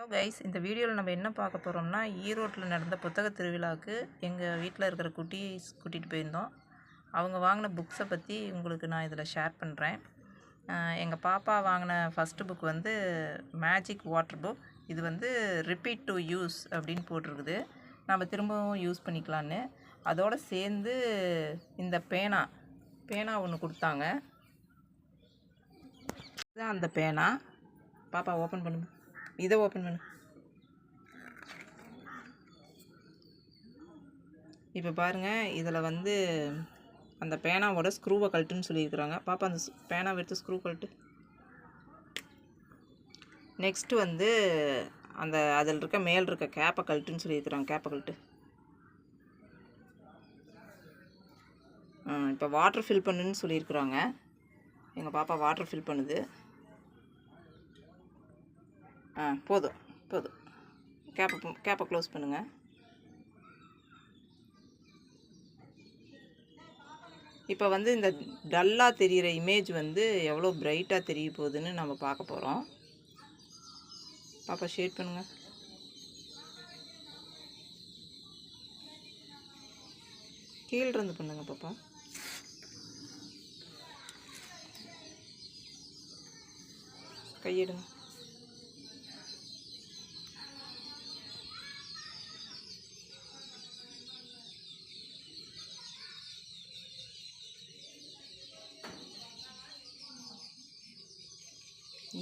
Hello guys இந்த வீடியோவில் நம்ம என்ன பார்க்க போகிறோம்னா ஈரோட்டில் நடந்த புத்தக திருவிழாவுக்கு எங்கள் வீட்டில் இருக்கிற குட்டீஸ் கூட்டிகிட்டு போயிருந்தோம். அவங்க வாங்கின புக்ஸை பற்றி உங்களுக்கு நான் இதில் ஷேர் பண்ணுறேன் எங்கள் பாப்பா வாங்கின ஃபஸ்ட்டு புக் வந்து மேஜிக் வாட்டர் புக் இது வந்து ரிப்பீட் டு யூஸ் அப்படின்னு போட்டிருக்குது. நம்ம திரும்பவும் யூஸ் பண்ணிக்கலான்னு அதோடு சேர்ந்து இந்த பேனா பேனா ஒன்று கொடுத்தாங்க. இதுதான் அந்த பேனா. பாப்பா ஓப்பன் பண்ணுங்க. இதை ஓப்பன் பண்ணு. இப்போ பாருங்கள் இதில் வந்து அந்த பேனாவோட ஸ்க்ரூவை கழட்டுன்னு சொல்லியிருக்கிறாங்க. பாப்பா அந்த பேனாவை எடுத்து ஸ்க்ரூ கழட்டு. நெக்ஸ்ட்டு வந்து அந்த அதில் இருக்க மேல் இருக்க கேப்பை கழட்டுன்னு சொல்லியிருக்கிறாங்க. கேப்பை கழட்டு. இப்போ வாட்டர் ஃபில் பண்ணுன்னு சொல்லியிருக்கிறாங்க. எங்கள் பாப்பா வாட்டர் ஃபில் பண்ணுது. ஆ போதும் போதும். கேப்பை கேப்பை க்ளோஸ் பண்ணுங்கள் இப்போ வந்து இந்த டல்லாக தெரிகிற இமேஜ் வந்து எவ்வளோ பிரைட்டாக தெரிய போகுதுன்னு நம்ம பார்க்க போகிறோம் பாப்பா ஷேட் பண்ணுங்கள் கீழிருந்து பண்ணுங்க பாப்பா. கையெடுங்க.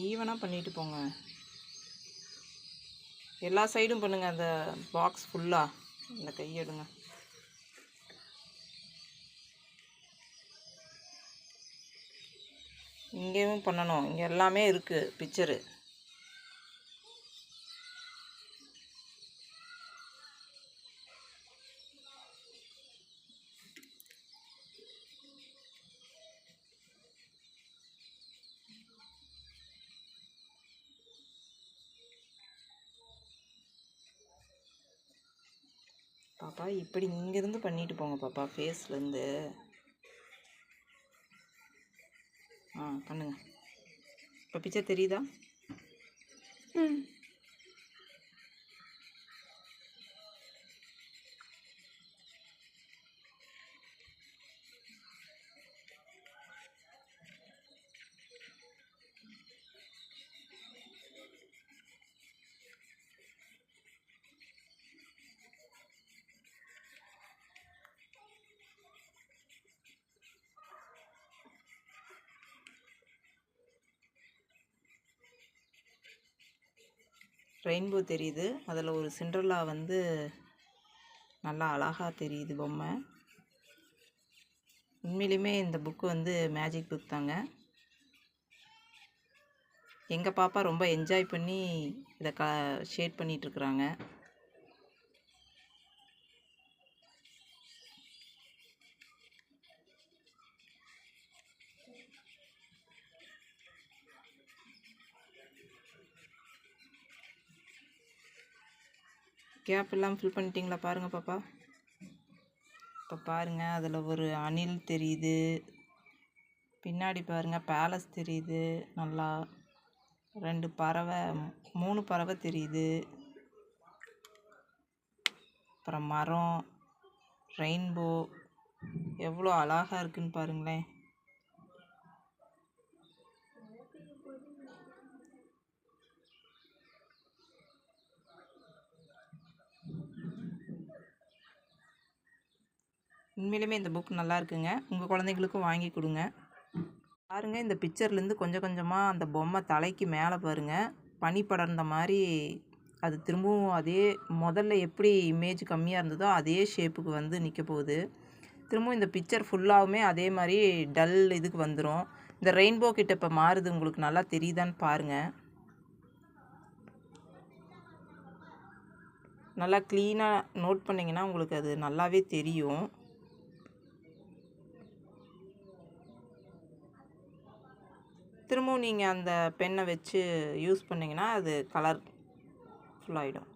ஈவனாக பண்ணிட்டு போங்க. எல்லா சைடும் பண்ணுங்கள் அந்த பாக்ஸ் ஃபுல்லாக அந்த கையெடுங்க இங்கேயும் பண்ணணும். இங்கே எல்லாமே இருக்குது பிக்சரு பாப்பா இப்படி இங்கேருந்து பண்ணிட்டு போங்க பாப்பா ஃபேஸ்லேருந்து ஆ பண்ணுங்க. இப்போ பிக்சர் தெரியுதா? ம். ரெயின்போ தெரியுது. அதில் ஒரு சிண்ட்ரலா வந்து நல்லா அழகாக தெரியுது பொம்மை. உண்மையிலுமே இந்த புக்கு வந்து மேஜிக் புக் தாங்க. எங்கள் பாப்பா ரொம்ப என்ஜாய் பண்ணி இதை க ஷேட் பண்ணிகிட்ருக்குறாங்க கேப் எல்லாம் ஃபில் பண்ணிட்டீங்களா பாருங்கள் பாப்பா. இப்போ பாருங்கள் அதில் ஒரு அணில் தெரியுது. பின்னாடி பாருங்கள் பேலஸ் தெரியுது. நல்லா ரெண்டு பறவை மூணு பறவை தெரியுது. அப்புறம் மரம் ரெயின்போ எவ்வளோ அழகாக இருக்குன்னு பாருங்களேன். உண்மையிலுமே இந்த புக் நல்லா இருக்குங்க உங்கள் குழந்தைங்களுக்கும் வாங்கி கொடுங்க. பாருங்கள் இந்த பிக்சர்லேருந்து கொஞ்சம் கொஞ்சமாக அந்த பொம்மை தலைக்கு மேலே பாருங்கள் பனி படர்ந்த மாதிரி அது திரும்பவும் அதே முதல்ல எப்படி இமேஜ் கம்மியாக இருந்ததோ அதே ஷேப்புக்கு வந்து நிற்க போகுது. திரும்பவும் இந்த பிக்சர் ஃபுல்லாகவுமே அதே மாதிரி டல் இதுக்கு வந்துடும் இந்த ரெயின்போ கிட்ட இப்போ மாறுது உங்களுக்கு நல்லா தெரியுதான்னு பாருங்கள் நல்லா க்ளீனாக நோட் பண்ணிங்கன்னா உங்களுக்கு அது நல்லாவே தெரியும். திரும்பவும் நீங்கள் அந்த பெண்ணை வச்சு யூஸ் பண்ணிங்கன்னா அது கலர் ஃபுல்லாகிடும்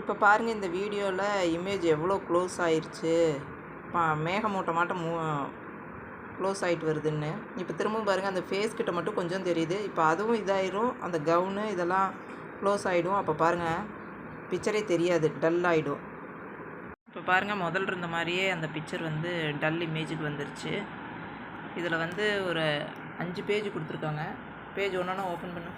இப்போ பாருங்கள் இந்த வீடியோவில் இமேஜ் எவ்வளோ க்ளோஸ் ஆயிடுச்சு பா மேகமூட்டமாட்டம் மூ க்ளோஸ் ஆகிட்டு வருதுன்னு. இப்போ திரும்பவும் பாருங்கள் அந்த ஃபேஸ் கிட்ட மட்டும் கொஞ்சம் தெரியுது. இப்போ அதுவும் இதாயிரும் அந்த கவுனு இதெல்லாம் க்ளோஸ் ஆகிடும் அப்போ பாருங்கள் பிக்சரே தெரியாது டல் ஆகிடும் இப்போ பாருங்கள் முதல்ல இருந்த மாதிரியே அந்த பிக்சர் வந்து டல் இமேஜுக்கு வந்துருச்சு. இதில் வந்து ஒரு அஞ்சு பேஜ் கொடுத்துருக்காங்க. பேஜ் ஒன்றா ஓப்பன் பண்ணு.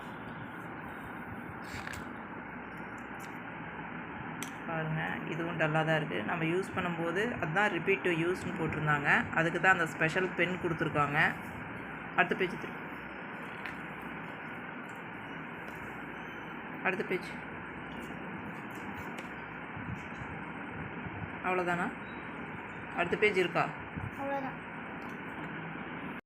பாருங்கள் இதுவும் டல்லாக தான் இருக்குது நம்ம யூஸ் பண்ணும்போது அதுதான் ரிப்பீட் டு யூஸ்னு போட்டிருந்தாங்க. அதுக்கு தான் அந்த ஸ்பெஷல் பென் கொடுத்துருக்காங்க. அடுத்த பேஜ் அடுத்த பேஜ் அவ்வளோதானா அடுத்த பேஜ் இருக்கா? அவ்வளோதான்